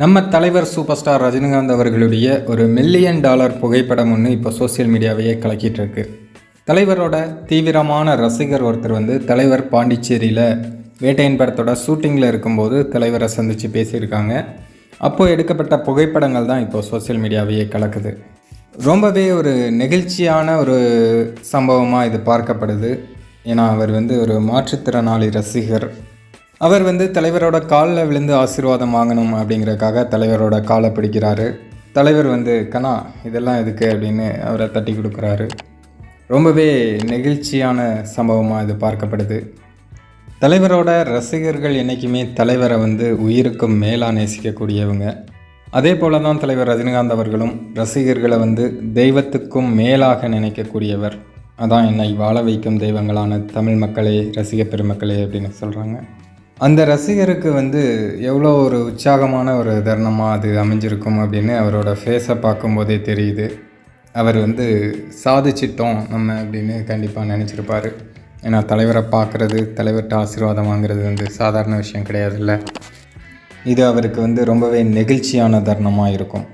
நம்ம தலைவர் super star Rajinikanth அவர்களுடைய ஒரு மில்லியன் டாலர் புகைப்படம் ஒன்று இப்போ சோஷியல் மீடியாவையே கலக்கிட்டு இருக்கு. தலைவரோட தீவிரமான ரசிகர் ஒருத்தர் வந்து தலைவர் பாண்டிச்சேரியில் வேட்டையின் படத்தோட ஷூட்டிங்கில் இருக்கும்போது தலைவரை சந்தித்து பேசியிருக்காங்க. அப்போது எடுக்கப்பட்ட புகைப்படங்கள் தான் இப்போ சோஷியல் மீடியாவையே கலக்குது. ரொம்பவே ஒரு நெகிழ்ச்சியான ஒரு சம்பவமாக இது பார்க்கப்படுது. ஏன்னா அவர் வந்து ஒரு மாற்றுத்திறனாளி ரசிகர். அவர் வந்து தலைவரோட காலில் விழுந்து ஆசீர்வாதம் வாங்கணும் அப்படிங்கிறக்காக தலைவரோட காலை பிடிக்கிறாரு. தலைவர் வந்து கண்ணா இதெல்லாம் எதுக்கு? அப்படின்னு அவரை தட்டி கொடுக்குறாரு. ரொம்பவே நெகிழ்ச்சியான சம்பவமாக இது பார்க்கப்படுது. தலைவரோட ரசிகர்கள் என்றைக்குமே தலைவரை வந்து உயிருக்கும் மேலாக நேசிக்கக்கூடியவங்க. அதே போல தான் தலைவர் ரஜினிகாந்த் அவர்களும் ரசிகர்களை வந்து தெய்வத்துக்கும் மேலாக நினைக்கக்கூடியவர். அதான் என்னை வாழ வைக்கும் தெய்வங்களான தமிழ் மக்களே ரசிக பெருமக்களே அப்படின்னு சொல்கிறாங்க அந்த ரசிகருக்கு வந்து எவ்வளோ ஒரு உற்சாகமான ஒரு தருணமாக அது அமைஞ்சிருக்கும் அப்படின்னு அவரோட ஃபேஸை பார்க்கும்போதே தெரியுது. அவர் வந்து சாதிச்சிட்டோம் நம்ம அப்படின்னு கண்டிப்பாக நினச்சிருப்பார். ஏன்னா தலைவரை பார்க்குறது தலைவர்கிட்ட ஆசீர்வாதம் வாங்குறது வந்து சாதாரண விஷயம் கிடையாதுல்ல. இது அவருக்கு வந்து ரொம்பவே நெகிழ்ச்சியான தருணமாக இருக்கும்.